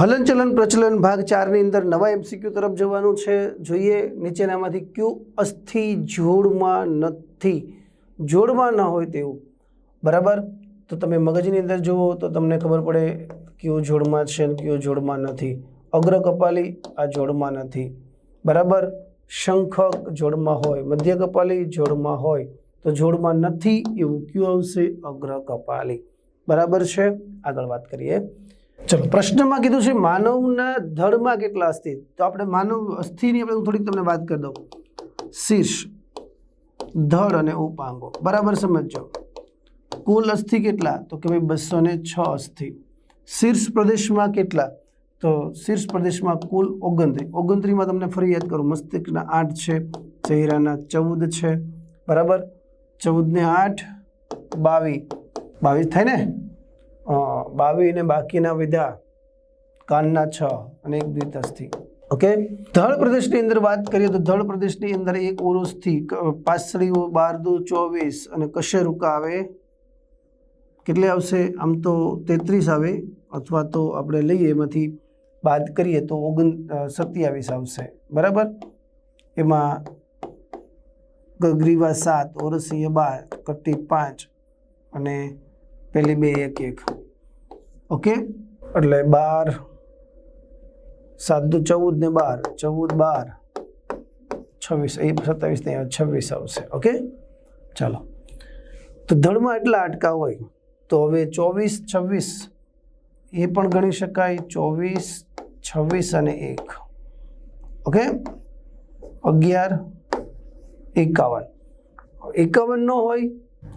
હલનચલન પ્રચલન ભાગ ચારની અંદર નવા એમસીક્યુ તરફ જવાનું છે. જોઈએ, નીચેનામાંથી ક્યુ અસ્થિ જોડમાં નથી. જોડમાં ન હોય તેવું. બરાબર? તો તમે મગજની અંદર જુઓ તો તમને ખબર પડે કયો જોડમાં છે કયો જોડમાં નથી. અગ્ર કપાલી આ જોડમાં નથી. બરાબર? શંખક જોડમાં હોય. મધ્ય કપાલી જોડમાં હોય. તો જોડમાં નથી એવું ક્યુ આવશે? અગ્ર કપાલી. બરાબર છે? આગળ વાત કરીએ. ચલો, પ્રશ્નમાં કીધું છે, માનવના ધડમાં કેટલા અસ્થિ? તો આપણે માનવ અસ્થિની આપણે હું થોડીક તમને વાત કરી દઉં. શીર્ષ, ધડ અને ઉપાંગો. બરાબર સમજો કુલ અસ્થિ કેટલા? તો કે ભાઈ બસો ને છ અસ્થિ. શીર્ષ પ્રદેશમાં કેટલા? તો શીર્ષ પ્રદેશમાં કુલ ઓગણત્રીસ. ઓગણત્રીસમાં તમને ફરી યાદ કરું, મસ્તિષ્કના આઠ છે, ચહેરાના ચૌદ છે. બરાબર? ચૌદ ને આઠ, બાવીસ. બાવીસ થાય ને? બાવીસ ને બાકીના વિધા કાનના છ અને એક દ્વિતસ્થિ. ઓકે? ધળ પ્રદેશની અંદર વાત કરીએ તો ધળ પ્રદેશની અંદર એક ઉરુસથી પાસળીઓ બાર દુ ચોવીસ અને કશેરુકા આવે? કેટલે આવશે? આમ તો તેત્રીસ આવે. અથવા તો આપણે લઈએ એમાંથી બાદ કરીએ તો ઓગણ સત્યાવીસ આવશે. બરાબર? એમાં ગ્રીવા સાત ઓરસિંહ બાર, કટ્ટી પાંચ અને પેલી બે એક એક. ઓકે એટલે બાર, સાત દુ ચૌદ ને બાર, ચૌદ બાર, છવ્વીસ, એ સત્તાવીસ ને છવ્વીસ આવશે. ઓકે ચાલો. તો ધડમાં એટલા અટકા હોય, તો હવે ચોવીસ, છવ્વીસ, એ પણ ગણી શકાય, ચોવીસ, છવ્વીસ અને એક. ઓકે અગિયાર, એકાવન. એકાવન ન હોય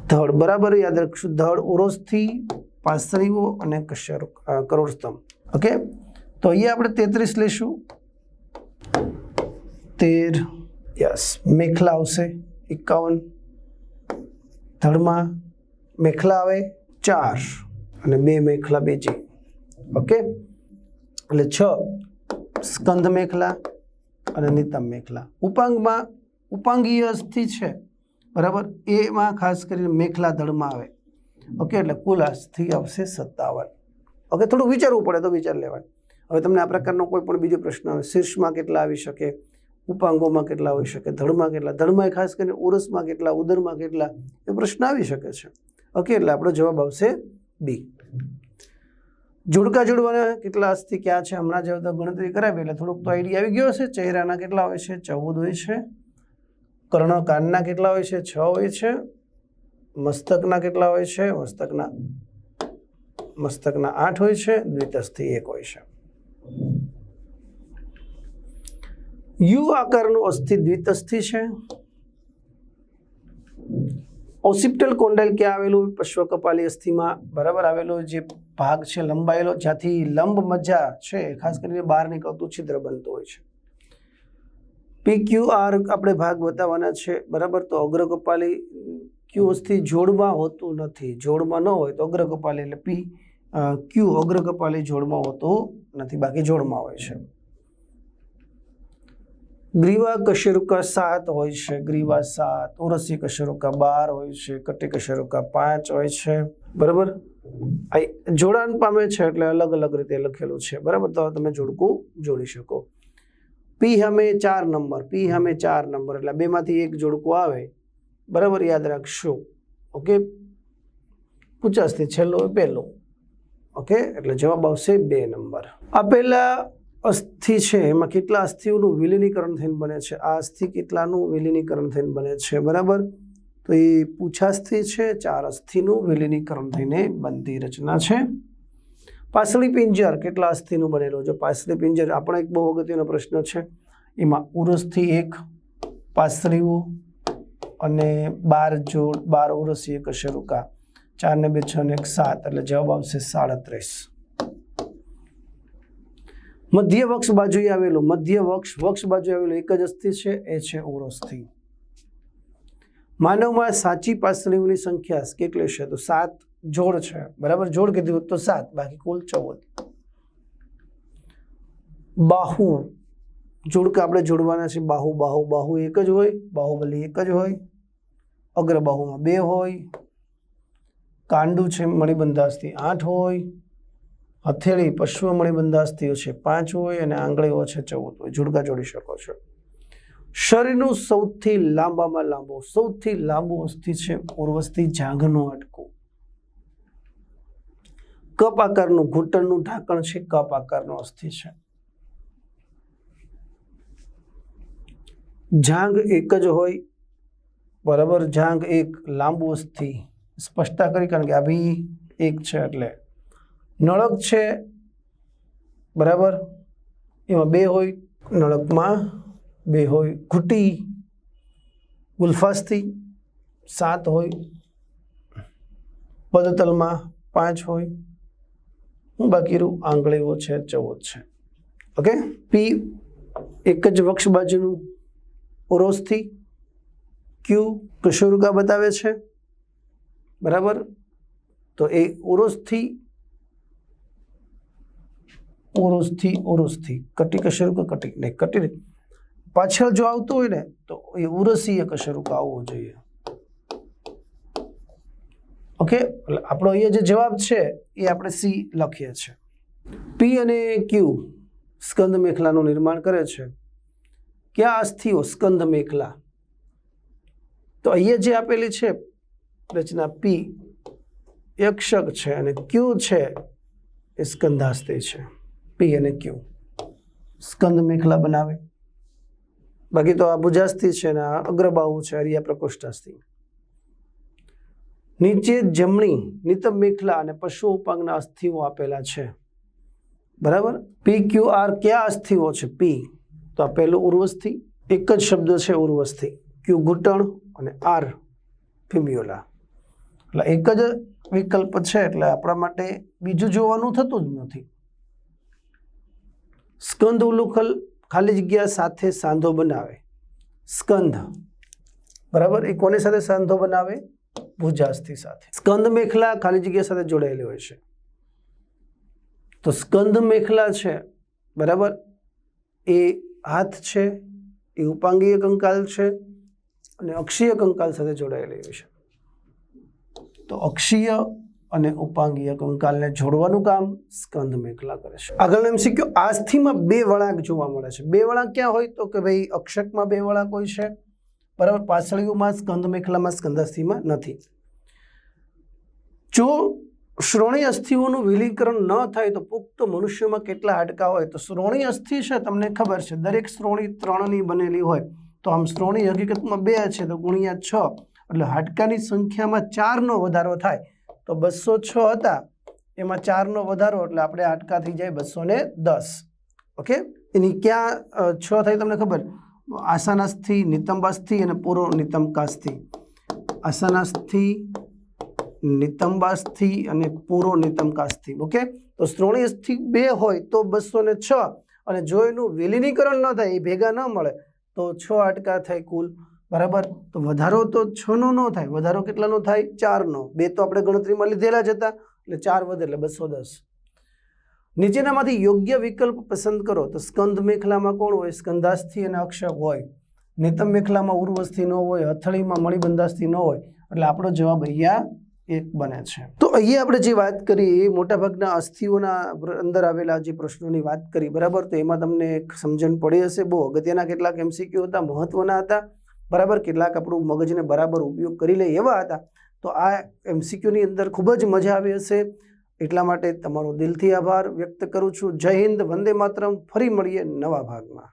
ધડ, બરાબર યાદ રાખશું, ધડ ઉરોસથી પાસળીઓ અને કશર કરોડસ્તંભ ઓકે? તો અહીંયા આપણે તેત્રીસ લઈશું તેર, યસ, મેખલા આવશે, એકાવન. ધડમાં મેખલા આવે, ચાર. અને બે મેખલા બીજી ઓકે? એટલે છ, સ્કંદ મેખલા અને નિતમ મેખલા. ઉપાંગમાં ઉપાંગીય અસ્થિ છે. બરાબર? એમાં ખાસ કરીને મેખલા ધડમાં આવે. ઓકે, એટલે કુલ અસ્થિ આવશે સત્તાવન. ઓકે, થોડું વિચારવું પડે તો વિચાર લેવાનું હવે તમને આ પ્રકારનો કોઈ પણ બીજો પ્રશ્ન આવે. શીર્ષમાં કેટલા આવી શકે? ઉપાંગોમાં કેટલા હોઈ શકે? ધડમાં કેટલા? ધડમાં ખાસ કરીને ઉરસમાં કેટલા? ઉદરમાં કેટલા? એ પ્રશ્ન આવી શકે છે. ઓકે, એટલે આપણો જવાબ આવશે બી. જોડકા જોડવાના કેટલા અસ્થિ ક્યાં છે? હમણાં જેવું તો ગણતરી કરાવી, એટલે થોડુંક તો આઈડિયા આવી ગયો હશે. ચહેરાના કેટલા હોય છે? ચૌદ હોય છે. કર્ણ કાનના કેટલા હોય છે? છ હોય છે. મસ્તકના કેટલા હોય છે? મસ્તકના મસ્તકના આઠ હોય છે. દ્વિતસ્થિ એક હોય છે. યુ આકારનું અસ્થિ દ્વિતસ્થિ છે. ઓસિપ્ટલ કોન્ડલ ક્યાં આવેલું? પશ્વ કપાલી અસ્થિમાં બરાબર આવેલો જે ભાગ છે, લંબાયેલો, જ્યાંથી લંબ મજા છે ખાસ કરીને બહાર નીકળતું છિદ્ર બનતું હોય છે. પી ક્યુ આર આપણે ભાગ બતાવવાના છે. બરાબર? તો અગ્ર કપાલી ક્યુસથી જોડમાં હોતું નથી. જોડમાં ન હોય તો અગ્ર કપાલી એટલે પી ક્યુ અગ્ર કપાલી જોડમાં હોતું નથી. બાકી જોડમાં હોય છે. ગ્રીવા કશેરુકા સાત હોય છે. ગ્રીવા સાત. ઓરસી કશેરુકા બાર હોય છે. કટી કશેરુકા પાંચ હોય છે. બરાબર? જોડાણ પામે છે એટલે અલગ અલગ રીતે લખેલું છે. બરાબર? તો તમે જોડકું જોડી શકો. પી હમે ચાર નંબર પી હમે ચાર નંબર, એટલે બેમાંથી એક જોડકું આવે. બરાબર યાદ રાખશો. ઓકે? પૂછાશથી છેલ્લો પહેલો. ઓકે? એટલે જવાબ આવશે બે નંબર. આપેલા અસ્થિ છે, એમાં કેટલા અસ્થિઓનું વિલીનીકરણ થઈને બને છે? આ અસ્થિ કેટલાનું વિલીનીકરણ થઈને બને છે? બરાબર? તો એ પૂછાસ્થિ છે, ચાર અસ્થિનું વિલીનીકરણ થઈને બનતી રચના છે. પાસળી પિંજર કેટલા અસ્થિનું બનેલું છે? પાસળી પિંજર આપણો એક બહુ અગત્યનો પ્રશ્ન છે. એમાં ઉરસથી એક પાસળીઓ અને બાર જોડ, બાર ઉરસી એક શરૂકા ચાર ને બે, છ ને એક સાત, એટલે જવાબ આવશે સાડત્રીસ. મધ્ય વક્ષ બાજુએ આવેલું મધ્ય વક્ષ વક્ષ બાજુ આવેલું એક જ અસ્થિ છે, એ છે ઉરોસ્થિ. માનવમાં સાચી પાસળીઓની સંખ્યા કેટલી છે તો સાત જોડ છે. બરાબર? જોડ કીધું તો સાત, બાકી કુલ ચૌદ. બાહુ. જોડકા આપણે જોડવાના છે બાહુ બાહુ બાહુ એક જ હોય? બાહુબલી એક જ હોય? અગ્રબાહુમાં બે હોય? કાંડું છે મણિબંધાસથી આઠ હોય? હથેળી પશ્વ બંધાસ્થિઓ છે પાંચ હોય અને આંગળીઓ છે ચૌદ હોય. જોડકા જોડી શકો છો. શરીરનું સૌથી લાંબામાં લાંબુ, સૌથી લાંબુ અસ્થિ છે પૂર્વસ્થિ જાંઘનું હાડકું કપ આકારનું, ઘૂંટણનું ઢાંકણ છે, કપ આકારનું અસ્થિ છે. જાંગ એક જ હોય, બરાબર? જાંગ એક લાંબુ અસ્થિ. સ્પષ્ટતા કરી, કારણ કે આ બી એક છે એટલે. નળક છે, બરાબર? એમાં બે હોય, નળકમાં બે હોય. ઘૂંટી, ગુલ્ફાસ્થિ સાત હોય. પદતલમાં પાંચ હોય. હું બાકી રહ્યું આંગળીઓ છે ચૌદ છે. ઓકે પી એક જ વક્ષ બાજુનું ઓરોસથી ક્યુ કશુરગા બતાવે છે. બરાબર? તો એ ઓરોસથી ઓરોસથી ઓરોસથી કટી કશરુકા કટી નહીં, કટી પાછળ જો આવતું હોય ને, તો એ ઉરસીય કશરુકા આવવો જોઈએ. ઓકે આપણો અહીંયા જે જવાબ છે, એ આપણે સી લખીએ છીએ. પી અને ક્યુ સ્કંદ મેખલાનું નિર્માણ કરે છે. ક્યાં અસ્થિઓ સ્કંદ મેખલા? તો અહીંયા જે આપેલી છે, રચના પી યક્ષક છે અને ક્યુ છે, એ સ્કંધાસ્તે છે. પી અને ક્યુ સ્કંદ મેખલા બનાવે. બાકી તો આ ભુજાસ્થિ છે ને આ અગ્રબાહુ છે હરિયા પ્રકોષ્ઠાસ્થી નીચે જમણી નિતમ મેખલા અને પશુ ઉપાંગના અસ્થિઓ આપેલા છે. બરાબર? પી ક્યુ આર ક્યાં અસ્થિઓ છે? પી તો આ પહેલું ઉર્વસ્થિ એક જ શબ્દ છે ઉર્વસ્થિ ક્યુ ઘૂંટણ અને આર ફિમ્યુલા. એટલે એક જ વિકલ્પ છે, એટલે આપણા માટે બીજું જોવાનું થતું જ નથી. સ્કંદ ઉલુખલ ખાલી જગ્યા સાથે સાંધો બનાવે. સ્કંધ. બરાબર? એ કોની સાથે સાંધો બનાવે? ભુજાસ્થિ સાથે. સ્કંદ મેખલા ખાલી જગ્યા સાથે જોડાયેલી હોય છે. તો સ્કંદ મેખલા છે, બરાબર? એ હાથ છે, એ ઉપાંગીય કંકાલ છે અને અક્ષીય કંકાલ સાથે જોડાયેલી હોય છે. તો અક્ષીય અને ઉપાંગીય કંકાલને જોડવાનું કામ સ્કંદ મેખલા કરે છે. આગળ એમસીક્યુ આસ્થિમાં બે વળાંક જોવા મળે છે. બે વળાંક ક્યાં હોય? તો કે ભાઈ અક્ષકમાં બે વળાંક હોય છે બરાબર? પાછળીઓમાં સ્કંદ મેખલામાં સ્કંદાસ્થિમાં નથી. જો શ્રોણી અસ્થિઓનું વિલીકરણ ન થાય તો પુખ્ત મનુષ્યમાં કેટલા હાડકા હોય? તો શ્રોણી અસ્થિ છે, તમને ખબર છે. દરેક શ્રોણી ત્રણની બનેલી હોય. તો આમ શ્રોણી હકીકતમાં બે છે, તો ગુણ્યા છ. એટલે હાડકાની સંખ્યામાં ચારનો વધારો થાય. તો બસો છ હતા. એમાં ચારનો વધારો, એટલે આપણે હાડકા થઈ જાય બસો ને દસ. ઓકે? એની ક્યાં છ થાય તમને ખબર? આસાનાસ્થિ, નિતંબાસ્થિ અને પૂરો નિતંબકાસ્થિ. આસાનાસ્થિ, નિતંબાસ્થિ અને પૂરો નિતંબકાસ્થિ. ઓકે? તો શ્રોણીસ્થિ બે હોય તો બસો ને છ અને જો એનું વિલીનીકરણ ન થાય, એ ભેગા ન મળે, તો છ આટકા થાય કુલ. બરાબર? તો વધારો તો છનો ન થાય. વધારો કેટલાનો થાય? ચારનો. બે તો આપણે ગણતરીમાં લીધેલા જ હતા. એટલે ચાર વધે એટલે બસો દસ. નીચેનામાંથી યોગ્ય વિકલ્પ પસંદ કરો તો સ્કંદ મેખલામાં કોણ હોય? સ્કંદાસ્થિ અને અક્ષક હોય. નેતમ મેખલામાં ઉર્વસ્થિ ન હોય અથળીમાં મણિબંધાસ્થિ ન હોય. એટલે આપણો જવાબ અહીંયા એક બને છે. તો અહીંયા આપણે જે વાત કરી એ મોટાભાગના અસ્થિઓના અંદર આવેલા જે પ્રશ્નોની વાત કરી, બરાબર? તો એમાં તમને એક સમજણ પડી હશે બહુ. અગત્યના કેટલાક એમસીક્યુ હતા, મહત્વના હતા. બરાબર? કેટલાક આપણું મગજને બરાબર ઉપયોગ કરી લે એવા હતા. તો આ એમસીક્યુની અંદર ખૂબ જ મજા આવી હશે. એટલા માટે તમારો દિલથી આભાર વ્યક્ત કરું છું. જય હિન્દ, વંદે માતરમ. ફરી મળીએ નવા ભાગમાં.